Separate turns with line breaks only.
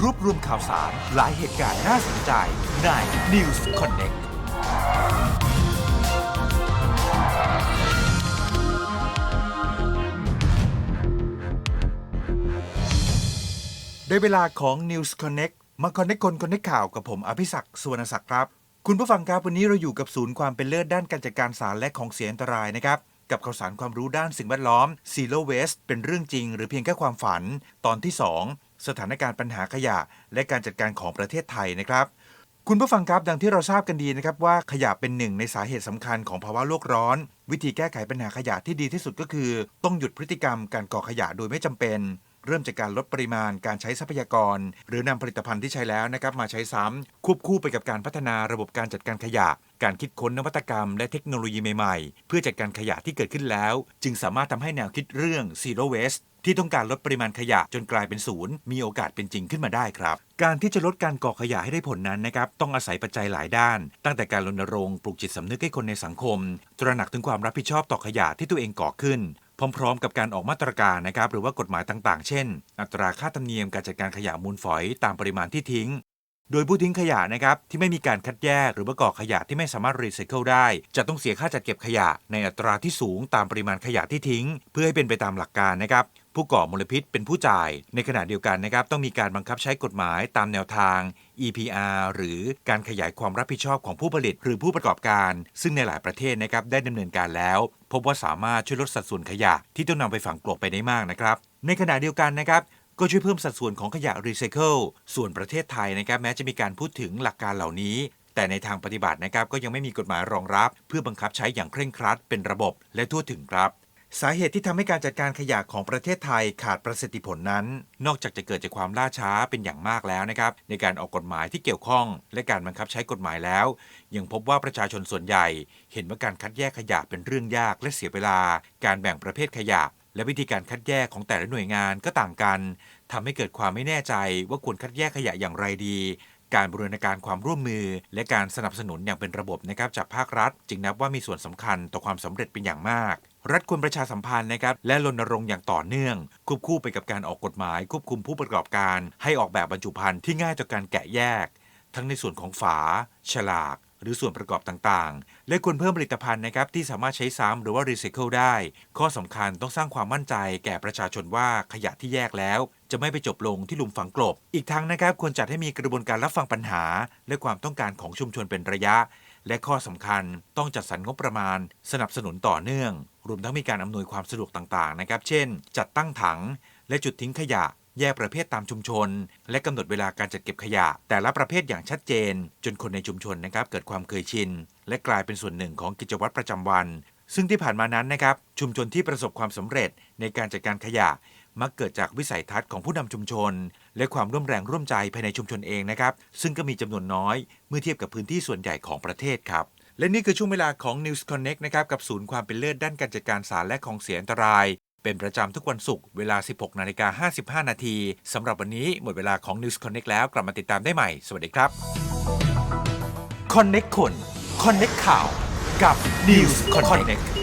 รวบรวมข่าวสาร หลายเหตุการณ์น่าสนใจใน News Connect ได้เวลาของ News Connect มา Connect คน Connect ข่าวกับผมอภิศักดิ์สุวรรณศักดิ์ครับ คุณผู้ฟังครับวันนี้เราอยู่กับศูนย์ความเป็นเลิศด้านการจัดการสารและของเสียอันตรายนะครับกับข่าวสารความรู้ด้านสิ่งแวดล้อม Zero Waste เป็นเรื่องจริง หรือเพียงแค่ความฝัน ตอนที่ 2 สถานการณ์ปัญหาขยะ และการจัดการของประเทศไทยนะครับ คุณผู้ฟังครับดังที่เราทราบกันดีนะครับว่าขยะเป็นหนึ่งในสาเหตุสำคัญของภาวะโลกร้อน วิธีแก้ไขปัญหาขยะที่ดีที่สุดก็คือ ต้องหยุดพฤติกรรมการก่อขยะโดยไม่จำเป็น เริ่มจากการลดปริมาณการใช้ทรัพยากร หรือนำผลิตภัณฑ์ที่ใช้แล้วนะครับมาใช้ซ้ำควบคู่ไปกับการพัฒนาระบบการจัดการขยะ การคิดค้นนวัตกรรม และเทคโนโลยีใหม่ๆ เพื่อจัดการขยะที่เกิดขึ้นแล้ว จึงสามารถทำให้แนวคิดเรื่อง zero waste ที่ต้องการลดปริมาณขยะจนกลายเป็นศูนย์มีโอกาสเป็นจริงขึ้นมาได้ครับ การที่จะลดการก่อขยะให้ได้ผลนั้นนะครับต้องอาศัยปัจจัยหลายด้าน ตั้งแต่การรณรงค์ปลูกจิตสำนึกให้คนในสังคม ตระหนักถึงความรับผิดชอบต่อขยะที่ตัวเองก่อขึ้น พร้อมๆ กับการออกมาตรการนะครับหรือว่ากฎหมายต่างๆ เช่น อัตราค่าธรรมเนียมการจัดการขยะมูลฝอยตามปริมาณที่ทิ้ง โดยผู้ทิ้งขยะนะครับที่ไม่มีการคัดแยก หรือว่าก่อขยะที่ไม่สามารถรีไซเคิลได้ จะต้องเสียค่าจัดเก็บขยะในอัตราที่สูงตามปริมาณขยะที่ทิ้ง เพื่อให้เป็นไปตามหลักการนะครับ ผู้ก่อมลพิษเป็นผู้จ่าย ในขณะเดียวกันนะครับต้องมีการบังคับใช้กฎหมายตามแนวทาง EPR หรือการขยายความรับผิดชอบของผู้ผลิต หรือผู้ประกอบการ ซึ่งในหลายประเทศนะครับได้ดำเนินการแล้ว พบว่าสามารถช่วยลดสัดส่วนขยะที่ต้องนำไปฝังกลบไปได้มากนะครับ ในขณะเดียวกันนะครับก็ช่วยเพิ่มสัดส่วนของขยะรีไซเคิลส่วนประเทศไทยนะครับแม้จะมีการพูดถึงหลักการเหล่านี้แต่ในทางปฏิบัตินะครับก็ยังไม่มีกฎหมายรองรับ เพื่อบังคับใช้อย่างเคร่งครัดเป็นระบบและทั่วถึงครับ สาเหตุที่ทำให้การจัดการขยะของประเทศไทยขาดประสิทธิผลนั้น นอกจากจะเกิดจากความล่าช้าเป็นอย่างมากแล้วนะครับ ในการออกกฎหมายที่เกี่ยวข้อง และการบังคับใช้กฎหมายแล้ว ยังพบว่าประชาชนส่วนใหญ่ เห็นว่าการคัดแยกขยะเป็นเรื่องยากและเสียเวลา การแบ่งประเภทขยะ และวิธีการคัดแยกของแต่ละหน่วยงานก็ต่างกันทำให้เกิดความไม่แน่ใจว่าควรคัดแยกขยะอย่างไรดี การบรูรณาการความร่วมมือ และการสนับสนุนอย่างเป็นระบบนะครับจากภาครัฐ จึงนับว่ามีส่วนสำคัญต่อความสำเร็จเป็นอย่างมากรัฐควรประชาสัมพันธ์นะครับและรณรงค์อย่างต่อเนื่อง ควบคู่ไปกับการออกกฎหมาย ควบคุมผู้ประกอบการ ให้ออกแบบบรรจุภัณฑ์ที่ง่ายต่อการแกะแยก ทั้งในส่วนของฝา ฉลาก หรือส่วนประกอบต่างๆ และควรเพิ่มผลิตภัณฑ์นะครับที่สามารถใช้ซ้ำหรือว่ารีไซเคิลได้ ข้อสำคัญต้องสร้างความมั่นใจแก่ประชาชนว่าขยะที่แยกแล้ว จะไม่ไปจบลงที่หลุมฝังกลบ อีกทั้งนะครับควรจัดให้มีกระบวนการรับฟังปัญหา และความต้องการของชุมชนเป็นระยะ และข้อสำคัญต้องจัดสรรงบประมาณ สนับสนุนต่อเนื่อง รวมทั้งมีการอำนวยความสะดวกต่างๆนะครับ เช่น จัดตั้งถัง และจุดทิ้งขยะ แยกประเภทตามชุมชน และกำหนดเวลาการจัดเก็บขยะ แต่ละประเภทอย่างชัดเจน จนคนในชุมชนนะครับเกิดความเคยชิน และกลายเป็นส่วนหนึ่งของกิจวัตรประจำวัน ซึ่งที่ผ่านมานั้นนะครับชุมชนที่ประสบความสำเร็จในการจัดการขยะมักเกิดจากวิสัยทัศน์ของผู้นำชุมชน และความร่วมแรงร่วมใจภายในชุมชนเองนะครับ ซึ่งก็มีจำนวนน้อย เมื่อเทียบกับพื้นที่ส่วนใหญ่ของประเทศครับ และนี่คือช่วงเวลาของ News Connect นะครับกับศูนย์ความเป็นเลิศด้านการจัดการสารและของเสียอันตราย เป็นประจำทุกวันศุกร์เวลา 16นาฬิกา55 นาทีสำหรับวันนี้หมดเวลาของ News Connect แล้วกลับมาติดตามได้ใหม่ สวัสดีครับ Connect คน Connect ข่าวกับ News Connect